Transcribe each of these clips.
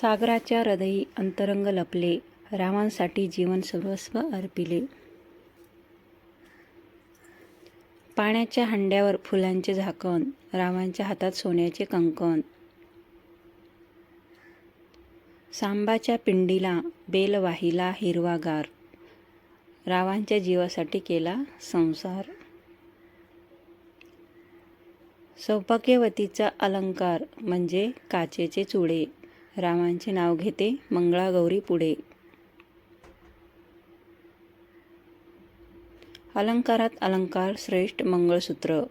सागराच्या हृदयी अंतरंग लपले रामांसाठी जीवन सर्वस्व अर्पिले. पाण्याच्या हंड्यावर फुलांचे झाकण रामांच्या हातात सोन्याचे कंकण. सांबाच्या पिंडीला बेल वाहिला हिरवागार. रावांच्या जीवासाठी केला संसार. सौभाग्यवतीचा अलंकार म्हणजे काचेचे चुडे. रामांचे नाव घेते मंगळागौरी पुढे. अलंकारात अलंकार श्रेष्ठ मंगळसूत्र.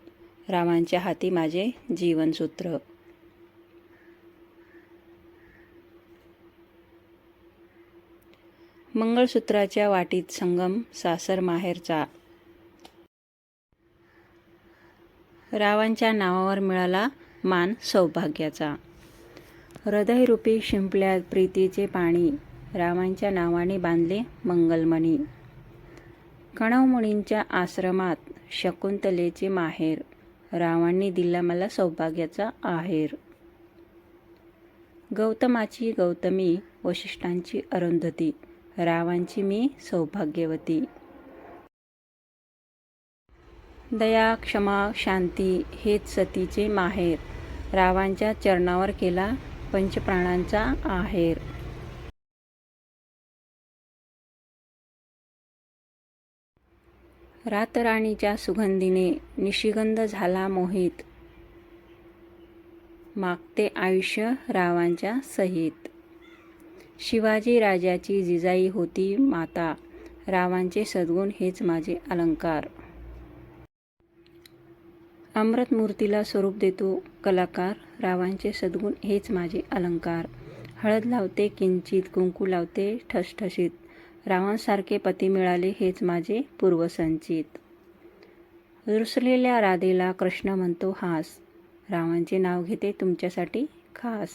रामांच्या हाती माझे जीवनसूत्र. मंगळसूत्राच्या वाटीत संगम सासर माहेरचा. रावांच्या नावावर मिळाला मान सौभाग्याचा. हृदयरूपी शिंपल्यात प्रीतीचे पाणी. रामांच्या नावाने बांधले मंगलमणी. कणवमुनींच्या आश्रमात शकुंतलेचे माहेर. रावांनी दिला मला सौभाग्याचा आहेर. गौतमाची गौतमी वशिष्ठांची अरुंधती. रावांची मी सौभाग्यवती. दया क्षमा शांती हेच सतीचे माहेर. रावांच्या चरणावर केला पंचप्राणांचा आहेर. रातराणीच्या सुगंधीने निशिगंध झाला मोहित. मागते आयुष्य रावांच्या सहित. शिवाजी राजाची जिजाई होती माता. रावांचे सद्गुण हेच माझे अलंकार. अमृत मूर्तीला स्वरूप देतो कलाकार रावांचे सद्गुण हेच माझे अलंकार. हळद लावते किंचित कुंकू लावते ठसठशीत. रावांसारखे पती मिळाले हेच माझे पूर्वसंचित. रुसलेल्या राधेला कृष्ण म्हणतो हास. रावांचे नाव घेते तुमच्यासाठी खास.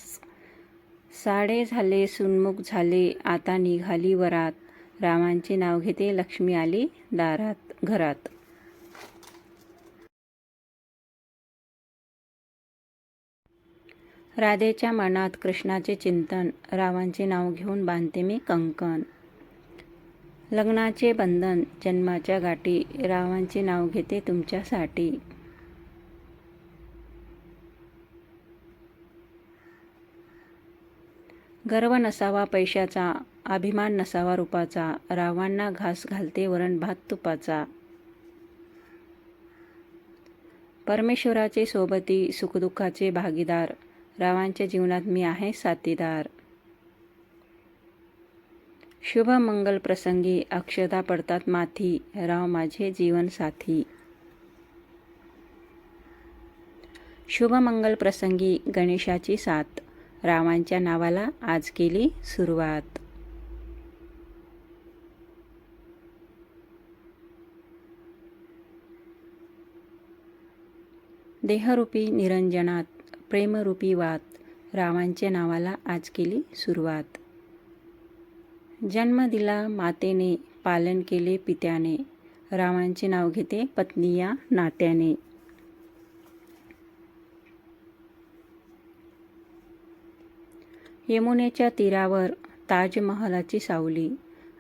साडे झाले सुनमुख झाले आता निघाली वरात. रावांचे नाव घेते लक्ष्मी आली दारात घरात. राधेच्या मनात कृष्णाचे चिंतन रावांचे नाव घेऊन बांधते मी कंकण. लग्नाचे बंधन जन्माच्या गाठी रावांचे नाव घेते तुमच्यासाठी. गर्व नसावा पैशाचा अभिमान नसावा रूपाचा रावांना घास घालते वरण भात तुपाचा. परमेश्वराचे सोबती सुखदुःखाचे भागीदार रावांच्या जीवनात मी आहे साथीदार. शुभ मंगल प्रसंगी अक्षता पडतात माथी. राव माझे जीवन साथी. शुभ मंगल प्रसंगी गणेशाची साथ. रावांच्या नावाला आज केली सुरुवात. देहरूपी निरंजनात प्रेमरूपी वात रामांच्या नावाला आज केली सुरुवात. जन्म दिला मातेने पालन केले पित्याने रामांचे नाव घेते पत्नी या नात्याने. यमुनेच्या तीरावर ताजमहालाची सावली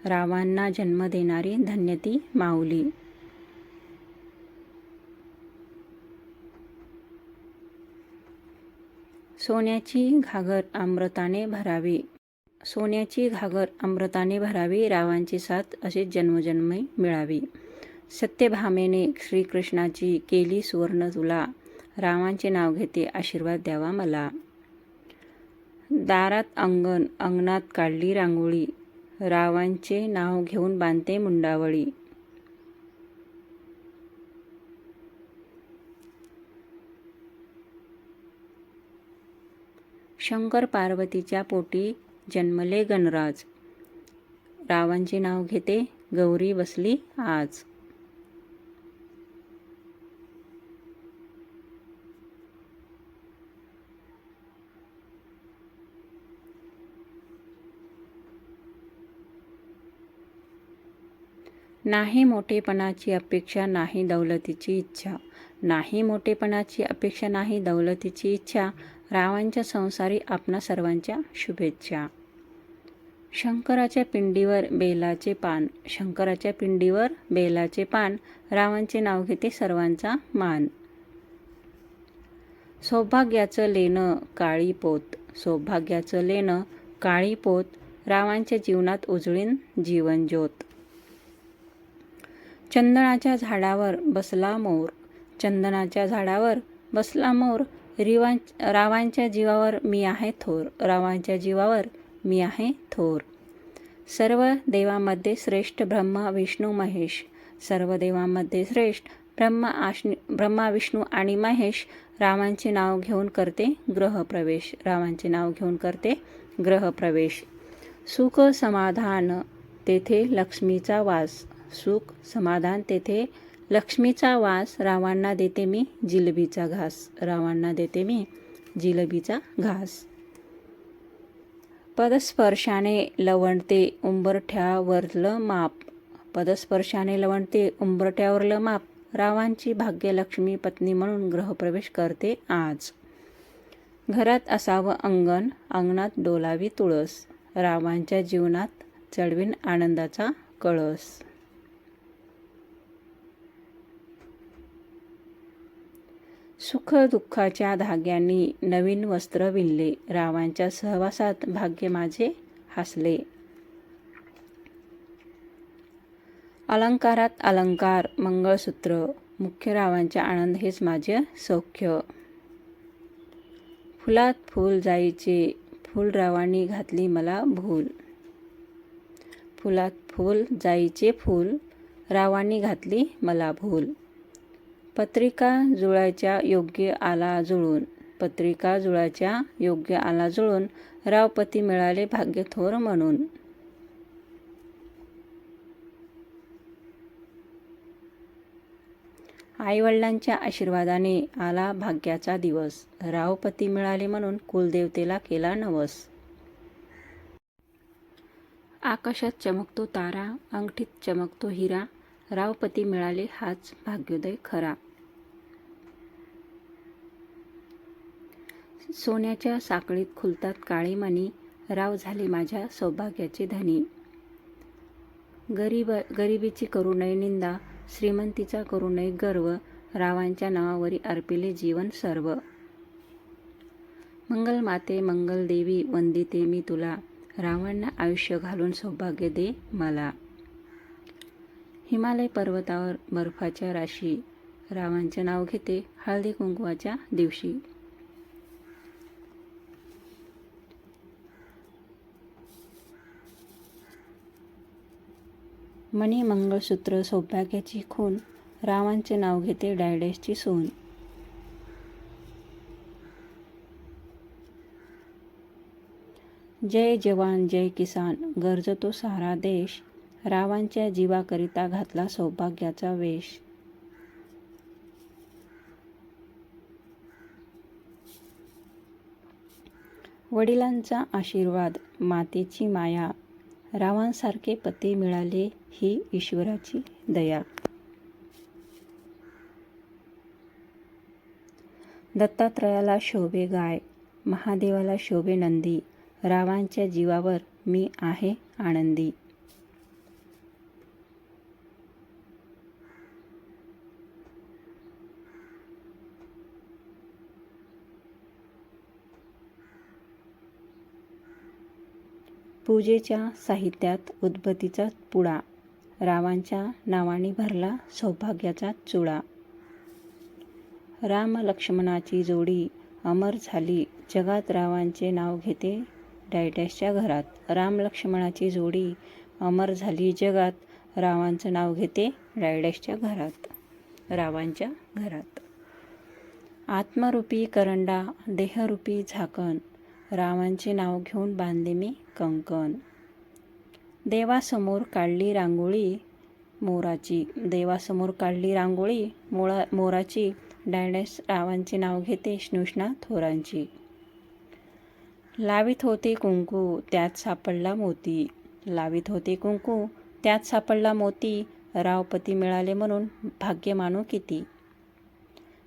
रावांना जन्म देणारी धन्यती माऊली. सोन्याची घागर अमृताने भरावी. सोन्याची घागर अमृताने भरावी रावांची साथ असे जन्मजन्मी मिळावी. सत्यभामेने श्रीकृष्णाची केली सुवर्ण तुला रावांचे नाव घेते आशीर्वाद द्यावा मला. दारात अंगण अंगणात काढली रांगोळी रावांचे नाव घेऊन बांधते मुंडावळी. शंकर पार्वतीच्या पोटी जन्मले गणराज. रावांचे नाव घेते गौरी बसली आज. नाही मोठेपणाची अपेक्षा नाही दौलतीची इच्छा. नाही मोठेपणाची अपेक्षा नाही दौलतीची इच्छा रावांच्या संसारी आपणा सर्वांच्या शुभेच्छा. शंकराच्या पिंडीवर बेलाचे पान. शंकराच्या पिंडीवर बेलाचे पान. रावांचे नाव घेते सर्वांचा मान. सौभाग्याचं लेणं काळी पोत. सौभाग्याचं लेणं काळी पोत. रावांच्या जीवनात उजळीन जीवनज्योत चंदनाच्या झाडावर बसला मोर. चंदनाच्या झाडावर बसला मोर. रिवां रावांच्या जीवावर मी आहे थोर. रावांच्या जीवावर मी आहे थोर. सर्व देवामध्ये श्रेष्ठ ब्रह्मा विष्णू महेश. सर्व देवामध्ये श्रेष्ठ ब्रह्मा आश्नि ब्रह्मा विष्णू आणि महेश रावांचे नाव घेऊन करते ग्रहप्रवेश रावांचे नाव घेऊन करते ग्रहप्रवेश सुख समाधान तेथे लक्ष्मीचा वास. सुख समाधान तेथे लक्ष्मीचा वास रावांना देते मी जिलबीचा घास. रावांना देते मी जिलबीचा घास. पदस्पर्शाने लवणते उंबरठ्यावरलं माप. पदस्पर्शाने लवणते उंबरठ्यावरलं माप. रावांची भाग्यलक्ष्मी पत्नी म्हणून ग्रहप्रवेश करते आज. घरात असावं अंगण अंगणात डोलावी तुळस. रावांच्या जीवनात चढवीन आनंदाचा कळस. सुखदुःखाच्या धाग्यांनी नवीन वस्त्र विणले. रावांच्या सहवासात भाग्य माझे हसले. अलंकारात अलंकार मंगळसूत्र मुख्य रावांचे आनंद हेच माझे सौख्य. फुलात फूल जायचे फुलरावांनी घातली मला भूल. फुलात फूल जाईचे फूल रावांनी घातली मला भूल. पत्रिका जुळायच्या योग्य आला जुळून. पत्रिका जुळायच्या योग्य आला जुळून रावपती मिळाले भाग्य थोर म्हणून. आईवडिलांच्या आशीर्वादाने आला भाग्याचा दिवस. रावपती मिळाले म्हणून कुलदेवतेला केला नवस. आकाशात चमकतो तारा अंगठीत चमकतो हिरा रावपती मिळाले हाच भाग्योदय खरा. सोन्याच्या साखळीत खुलतात काळे राव झाले माझ्या सौभाग्याचे धनी. गरीब गरिबीची करू नये निंदा श्रीमंतीचा करू नये गर्व रावांच्या नावावरी अर्पिले जीवन सर्व. मंगल माते मंगल देवी वंदिते मी तुला रावांना आयुष्य घालून सौभाग्य दे मला. हिमालय पर्वतावर बर्फाच्या राशी रावांचे नाव घेते हळदी कुंकवाच्या दिवशी. मणी मंगळसूत्र सौभाग्याची खून रावांचे नाव घेते डायडेसची सून. जय जवान जय किसान गरजतो सारा देश रावांच्या जीवाकरिता घातला सौभाग्याचा वेश वडिलांचा आशीर्वाद मातेची माया रावांसारखे पती मिळाले ही ईश्वराची दया. दत्तात्रयाला शोभे गाय महादेवाला शोभे नंदी रावांच्या जीवावर मी आहे आनंदी. पूजेच्या साहित्यात उदबत्तीचा पुडा रावांच्या नावाने भरला सौभाग्याचा चुडा. राम लक्ष्मणाची जोडी अमर झाली. जगात रावांचे नाव घेते डायटॅशच्या घरात. राम लक्ष्मणाची जोडी अमर झाली. जगात रावांचं नाव घेते डायडॅसच्या घरात. रावांच्या घरात. आत्मरूपी करंडा देहरूपी झाकण. रावांचे नाव घेऊन बांधले मी कंकण. देवासमोर काढली रांगोळी मोराची. देवासमोर काढली रांगोळी मोळा मोराची. डायडॅस रावांचे नाव घेते स्नुष्णा थोरांची. लावित होते कुंकू त्यात सापडला मोती. लावित होते कुंकू त्यात सापडला मोती. रावपती मिळाले म्हणून भाग्य मानू किती?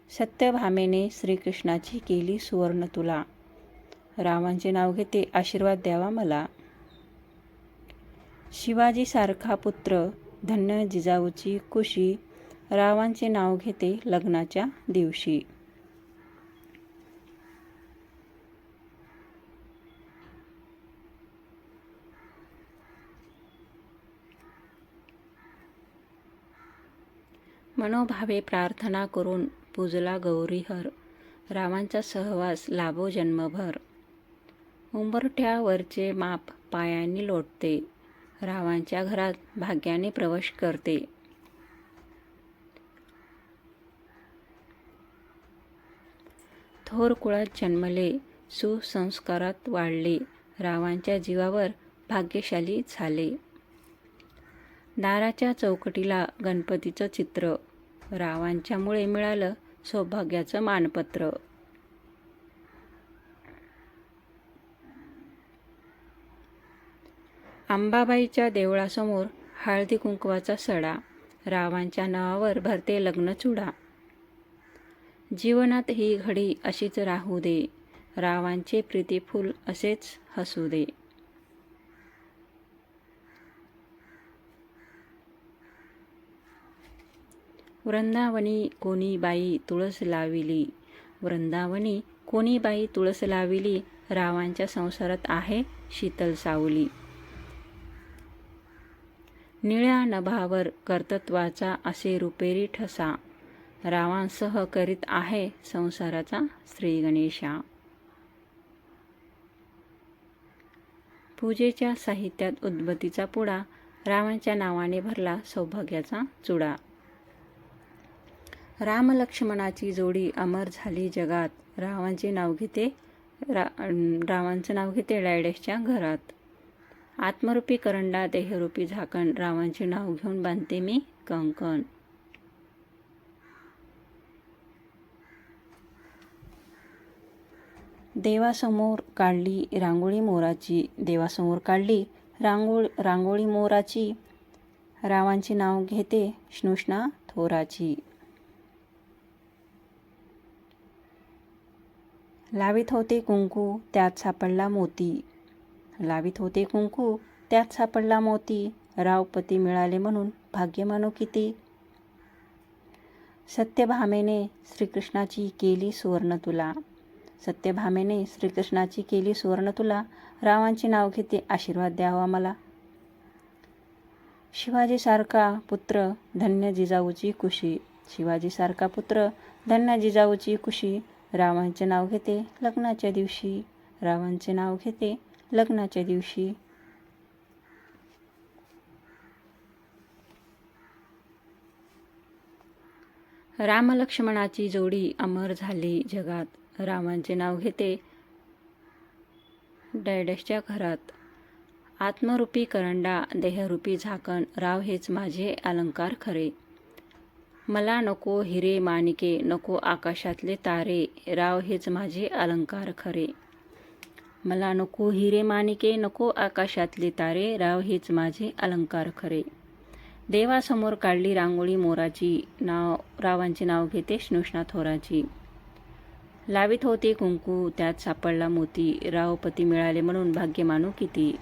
सत्यभामेने श्रीकृष्णाची केली सुवर्ण तुला. रावांचे नाव घेते आशीर्वाद द्यावा मला. शिवाजीसारखा पुत्र धन्य जिजाऊची कुशी रावांचे नाव घेते लग्नाच्या दिवशी. मनोभावे प्रार्थना करून पूजला गौरीहर रावांचा सहवास लाभो जन्मभर. उंबरठ्यावरचे माप पायांनी लोटते. रावांच्या घरात भाग्याने प्रवेश करते. थोर कुळात जन्मले सुसंस्कारात वाढले. रावांच्या जीवावर भाग्यशाली झाले. दाराच्या चौकटीला गणपतीचं चित्र. रावांच्यामुळे मिळालं सौभाग्याचं मानपत्र. अंबाबाईच्या देवळासमोर हळदी कुंकवाचा सडा रावांच्या नावावर भरते लग्न चुडा. जीवनात ही घडी अशीच राहू दे रावांचे प्रीतीफुल असेच हसू दे. वृंदावनी कोणी बाई तुळस लाविली? वृंदावनी कोणी बाई तुळस लाविली? रावांच्या संसारात आहे शीतल सावली. निळ्या नभावर कर्तृत्वाचा असे रुपेरी ठसा. रावांसह करीत आहे संसाराचा श्री गणेशा पूजेच्या साहित्यात उद्बत्तीचा पुडा रावांच्या नावाने भरला सौभाग्याचा चुडा. रामलक्ष्मणाची जोडी अमर झाली जगात. रावांचे नाव घेते रा रावांचं नाव घेते डायडेसच्या घरात. आत्मरूपी करंडा देहरूपी झाकण रावांचे नाव घेऊन बांधते मी कंकण. देवासमोर काढली रांगोळी मोराची देवासमोर काढली रांगोळ रांगोळी मोराची. रावांचे नाव घेते श्नुष्णा थोराची. लावित होते कुंकू त्यात सापडला मोती. लावित होते कुंकू त्यात सापडला मोती. रावपती मिळाले म्हणून भाग्य मानो किती? सत्यभामेने श्रीकृष्णाची केली सुवर्ण तुला सत्यभामेने श्रीकृष्णाची केली सुवर्ण तुला रावांचे नाव घेते आशीर्वाद द्यावा मला. शिवाजीसारखा पुत्र धन्य जिजाऊची कुशी. शिवाजीसारखा पुत्र धन्य जिजाऊची कुशी. रावांचे नाव घेते लग्नाच्या दिवशी. रावांचे नाव घेते लग्नाच्या दिवशी. रामलक्ष्मणाची जोडी अमर झाली जगात. रामांचे नाव घेते डॅडसच्या घरात. आत्मरूपी करंडा देहरूपी झाकण राव हेच माझे अलंकार खरे. मला नको हिरे माणिके नको आकाशातले तारे राव हेच माझे अलंकार खरे. मला नको हिरे माणिके नको आकाशातले तारे राव हेच माझे अलंकार खरे. देवासमोर काढली रांगोळी मोराची नाव रावांचे नाव घेते स्नुष्णा थोराची. लावित होते कुंकू त्यात सापडला मोती रावपती मिळाले म्हणून भाग्य मानू किती.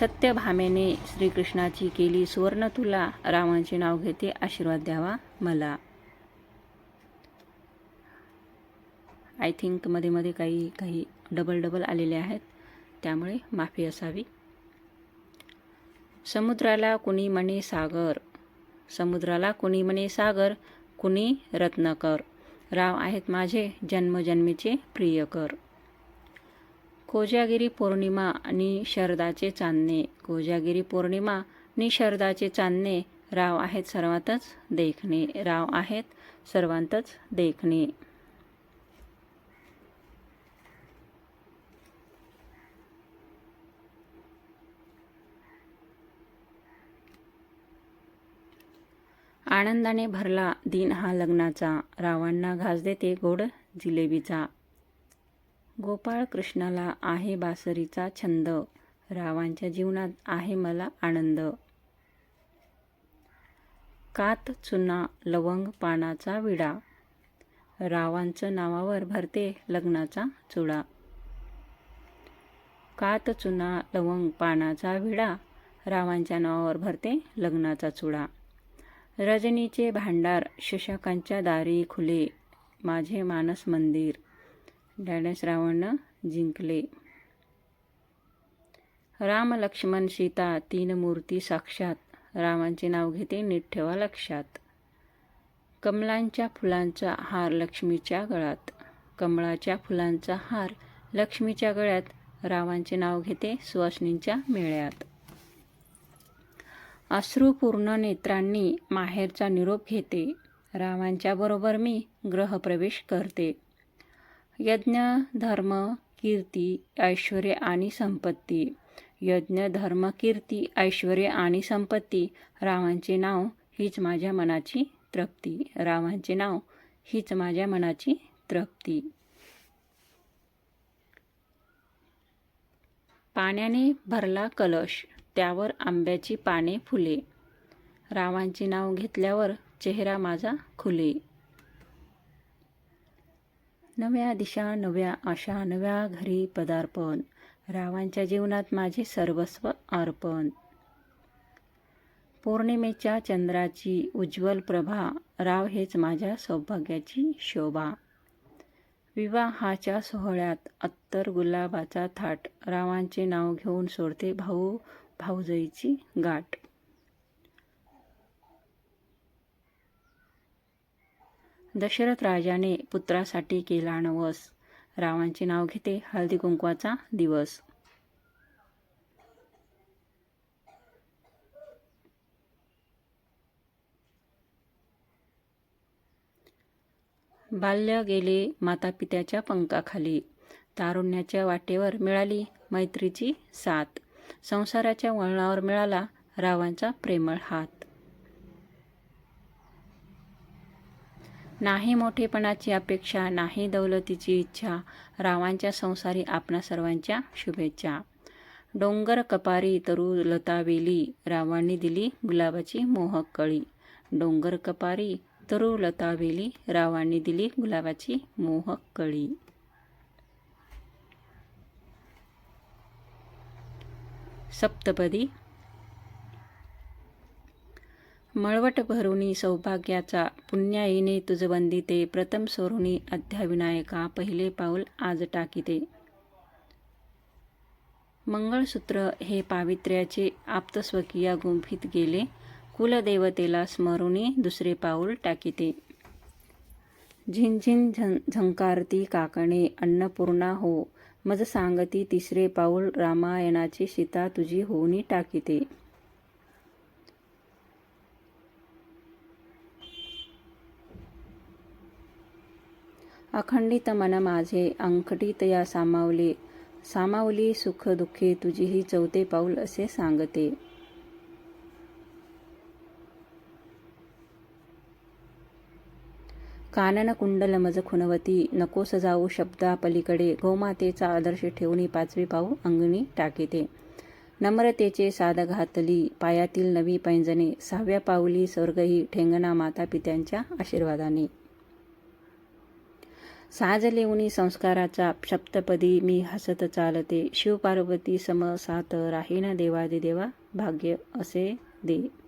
सत्यभामेने श्रीकृष्णाची केली सुवर्ण तुला रामांचे नाव घेते आशीर्वाद द्यावा मला. आय थिंकमध्ये मध्ये काही काही डबल डबल आलेले आहेत. त्यामुळे माफी असावी. समुद्राला कुणी म्हणे सागर. समुद्राला कुणी म्हणे सागर कुणी रत्नकर. राव आहेत माझे जन्मजन्मीचे प्रियकर. कोजागिरी पौर्णिमा आणि शरदाचे चांदणे. कोजागिरी पौर्णिमा आणि शरदाचे चांदणे. राव आहेत सर्वातच देखणे. राव आहेत सर्वांतच देखणे. आनंदाने भरला दिन हा लग्नाचा. रावांना घास देते गोड जिलेबीचा. गोपाळ कृष्णाला आहे बासरीचा छंद. रावांच्या जीवनात आहे मला आनंद. कात चुना लवंग पानाचा विडा. रावांचं नावावर भरते लग्नाचा चुडा. कात चुना लवंग पानाचा विडा. रावांच्या नावावर भरते लग्नाचा चुडा. रजनीचे भांडार शशाकांच्या दारी खुले माझे मानस मंदिर. डॅडस रावणनं जिंकले. राम लक्ष्मण सीता तीन मूर्ती साक्षात. रामांचे नाव घेते नीट ठेवा लक्षात. कमलांच्या फुलांचा हार लक्ष्मीच्या गळ्यात. कमळाच्या फुलांचा हार लक्ष्मीच्या गळ्यात. रावांचे नाव घेते सुवासिनींच्या मेळ्यात. अश्रुपूर्ण नेत्रांनी माहेरचा निरोप घेते. रावांच्याबरोबर मी ग्रहप्रवेश करते. यज्ञ धर्म कीर्ती ऐश्वर आणि संपत्ती. यज्ञ धर्म कीर्ती ऐश्वर आणि संपत्ती रावांचे नाव हीच माझ्या मनाची तृप्ती. रावांचे नाव हीच माझ्या मनाची तृप्ती. पाण्याने भरला कलश. त्यावर आंब्याची पाने फुले. रावांचे नाव घेतल्यावर चेहरा माझा खुले. नव्या दिशा नव्या आशा नव्या घरी पदार्पण. रावांच्या जीवनात माझे सर्वस्व अर्पण. पौर्णिमेच्या चंद्राची उज्ज्वल प्रभा राव हेच माझ्या सौभाग्याची शोभा. विवाहाच्या सोहळ्यात अत्तर गुलाबाचा थाट रावांचे नाव घेऊन सोडते भाऊ भाऊजईची गाठ. दशरथ राजाने पुत्रासाठी केला नवस. रावांचे नाव घेते हळदी कुंकवाचा दिवस. बाल्य गेले मातापित्याच्या पंखाखाली. तारुण्याच्या वाटेवर मिळाली मैत्रीची साथ. संसाराच्या वळणावर मिळाला रावांचा प्रेमळ हात. नाही मोठेपणाची अपेक्षा नाही दौलतीची इच्छा रावांच्या संसारी आपणा सर्वांच्या शुभेच्छा. डोंगर कपारी तरु लता वेली रावांनी दिली गुलाबाची मोहक कळी. डोंगर कपारी तरु लता वेली रावांनी दिली गुलाबाची मोहक कळी. सप्तपदी. मळवट भरुणी सौभाग्याचा पुण्याईने तुझ वंदिते प्रथम सोरुणी अध्याविनायका पहिले पाऊल आज टाकीते. मंगळसूत्र हे पावित्र्याचे आप्तस्वकीय गुंफीत गेले कुलदेवतेला स्मरुणी दुसरे पाऊल टाकीते. झिंझिन झं झंकारती काकणे अन्नपूर्णा हो मज सांगती तिसरे पाऊल रामायणाची सीता तुझी होऊनी टाकीते. अखंडित मन माझे अंकटित या सामावले. सामावली सुख दुःखे तुझीही चौथे पाऊल असे सांगते. कानन कुंडल मज खुनवती नको सजाऊ शब्दा पलीकडे गोमातेचा आदर्श ठेवून पाचवी पाऊ अंगणी टाकीते. नम्रतेचे साध घातली पायातील नवी पैंजणे सहाव्या पाऊली स्वर्गही ठेंगणा माता पित्यांच्या आशीर्वादाने. साज लेवणी संस्काराचा सप्तपदी मी हसत चालते शिवपार्वती सम सात राहीन देवादिदेवा भाग्य असे दे.